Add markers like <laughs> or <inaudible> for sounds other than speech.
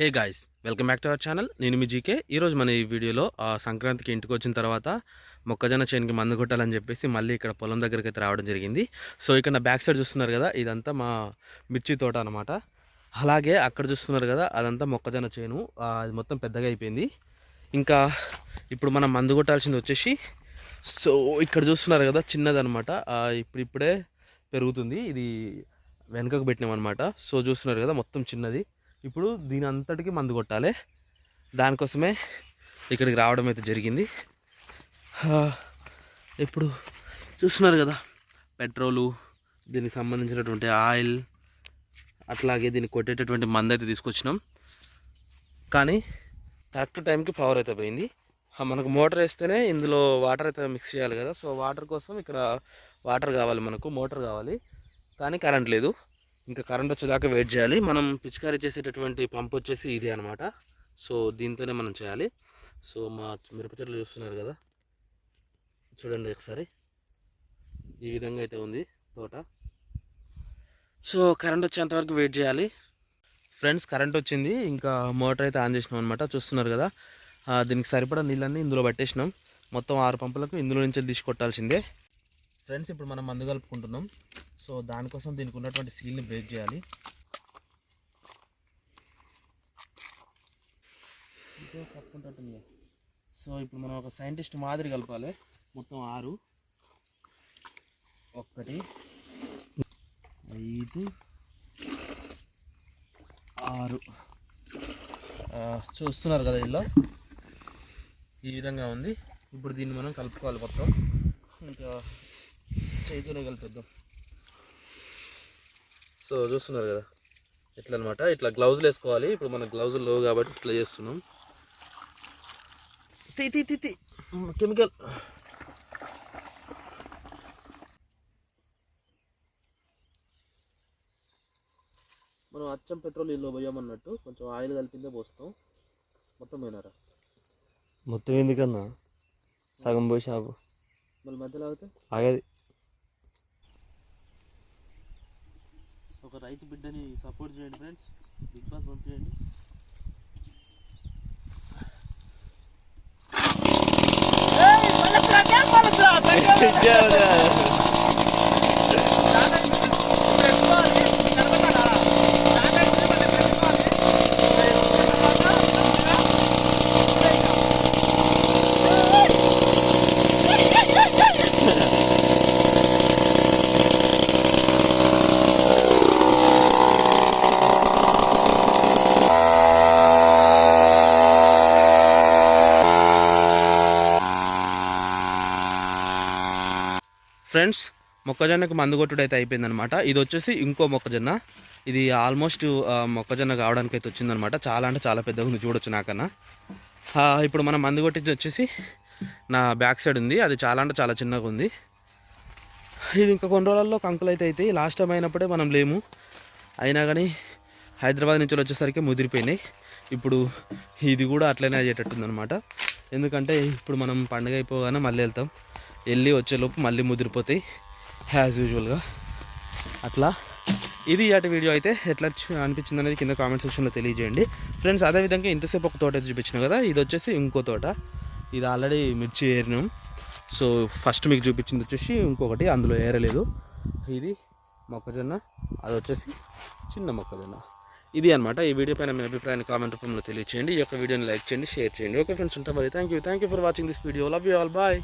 Hey guys welcome back to our channel. నేను మీ GK. ఈరోజు మన ఈ వీడియోలో సంక్రాంతికి ఇంటికి వచ్చిన తర్వాత మొక్కజొన్న చేనుకి మందు కొట్టాలని చెప్పేసి మళ్ళీ ఇక్కడ పొలం దగ్గరికి అయితే రావడం జరిగింది. సో ఇక్కడ నా బ్యాక్ సైడ్ చూస్తున్నారు కదా ఇదంతా మా మిర్చి తోట అనమాట అలాగే అక్కడ చూస్తున్నారు కదా అదంతా మొక్కజొన్న చేను. అది మొత్తం పెద్దగా అయిపోయింది. ఇంకా ఇప్పుడు మనం మందు కొట్టాల్సింది వచ్చేసి సో ఇక్కడ చూస్తున్నారు కదా చిన్నదనమాట ఇప్పుడు ఇప్పుడే పెరుగుతుంది. ఇది వెనకకు పెట్టినాం అనమాట సో చూస్తున్నారు కదా మొత్తం చిన్నది. ఇప్పుడు దీని అంతటికి మందు కొట్టాలి. దానికోసమే ఇక్కడికి రావడం అయితే జరిగింది. ఇప్పుడు చూస్తున్నారు కదా పెట్రోలు దీనికి సంబంధించినటువంటి ఆయిల్ అట్లాగే దీన్ని కొట్టేటటువంటి మందు అయితే తీసుకొచ్చినాం. కానీ కరెక్ట్ టైంకి పవర్ అయితే పోయింది. మనకు మోటార్ వేస్తేనే ఇందులో వాటర్ అయితే మిక్స్ చేయాలి కదా. సో వాటర్ కోసం ఇక్కడ వాటర్ కావాలి మనకు మోటార్ కావాలి. కానీ కరెంట్ లేదు. ఇంకా కరెంట్ వచ్చేదాకా వెయిట్ చేయాలి. మనం పిచికారీ చేసేటటువంటి పంప్ వచ్చేసి ఇది అనమాట సో దీంతోనే మనం చేయాలి. సో మా మిరప చెట్లు చూస్తున్నారు కదా. చూడండి ఒకసారి. ఈ విధంగా అయితే ఉంది తోట. సో కరెంట్ వచ్చేంత వరకు వెయిట్ చేయాలి. ఫ్రెండ్స్ కరెంట్ వచ్చింది. ఇంకా మోటార్ అయితే ఆన్ చేసినాం అనమాట చూస్తున్నారు కదా. దీనికి సరిపడా నీళ్ళన్నీ ఇందులో పట్టేసినాం. మొత్తం ఆరు పంపులకు ఇందులో నుంచి తీసుకొట్టాల్సిందే ఫ్రెండ్స్ ఇప్పుడు మనం మందు కలుపుకుంటున్నాం. సో దానికోసం దీనికి ఉన్నటువంటి సీల్ని బ్రేక్ చేయాలి. కప్పుకుంటుంది సో ఇప్పుడు మనం ఒక సైంటిస్ట్ మాదిరి కలపాలి. మొత్తం ఆరు. ఒకటి ఐదు. ఆరు. చూస్తున్నారు కదా ఇలా. ఈ విధంగా ఉంది. ఇప్పుడు దీన్ని మనం కలుపుకోవాలి మొత్తం. ఇంకా చేతిలో కలిపేద్దాం. సో చూస్తున్నారు కదా ఇట్లా అనమాట ఇట్లా గ్లౌజులు వేసుకోవాలి. ఇప్పుడు మన గ్లౌజులు లేవు కాబట్టి ఇట్లా చేస్తున్నాం. తీ తీ తీ తీ. కెమికల్ మనం అచ్చం పెట్రోల్ ఇల్లు పోయామన్నట్టు కొంచెం ఆయిల్ కలిపిందే పోస్తాం. మొత్తం పోయినారా? మొత్తం ఎందుకన్నా? సగం పోసి ఆపు మళ్ళీ మధ్యలో అవుతే ఆగది. ఒక రైతు బిడ్డని సపోర్ట్ చేయండి ఫ్రెండ్స్. బిగ్ బాస్ పంపించండి. <laughs> ఫ్రెండ్స్ మొక్కజొన్నకు మందు కొట్టుడు అయితే అయిపోయిందనమాట ఇది వచ్చేసి ఇంకో మొక్కజొన్న. ఇది ఆల్మోస్ట్ మొక్కజొన్న కావడానికి అయితే వచ్చిందనమాట చాలా అంటే చాలా పెద్దగా ఉంది చూడొచ్చు నాకన్నా. ఇప్పుడు మనం మందు కొట్టింది వచ్చేసి నా బ్యాక్ సైడ్ ఉంది. అది చాలా అంటే చాలా చిన్నగా ఉంది. ఇది ఇంకా కొన్ని రోజుల్లో కంకులు అయితే అవుతాయి లాస్ట్ టైం అయినప్పుడే మనం లేము. అయినా కానీ హైదరాబాద్ నుంచి వచ్చేసరికి ముదిరిపోయినాయి. ఇప్పుడు ఇది కూడా అట్లనే అయ్యేటట్టుందనమాట ఎందుకంటే ఇప్పుడు మనం పండగ అయిపోగానే మళ్ళీ వెళ్తాం. వెళ్ళి వచ్చేలోపు మళ్ళీ ముదిరిపోతాయి యాజ్ యూజువల్గా అట్లా. ఇది అటు వీడియో అయితే ఎట్లా అనిపించింది అనేది కింద కామెంట్ సెక్షన్లో తెలియజేయండి. ఫ్రెండ్స్ అదేవిధంగా ఇంతసేపు ఒక తోట చూపించిన కదా ఇది వచ్చేసి ఇంకో తోట. ఇది ఆల్రెడీ మిర్చి ఏరినాం. సో ఫస్ట్ మీకు చూపించింది వచ్చేసి ఇంకొకటి అందులో ఏరలేదు. ఇది మొక్కజొన్న అది వచ్చేసి చిన్న మొక్కజొన్న. ఇది అనమాట ఈ వీడియో పైన మీ అభిప్రాయాన్ని కామెంట్ రూపంలో తెలియచేయండి. ఈ యొక్క వీడియోని లైక్ చేయండి షేర్ చేయండి. ఓకే ఫ్రెండ్స్ ఉంటాం మరి. Thank you thank you for watching this video love you all bye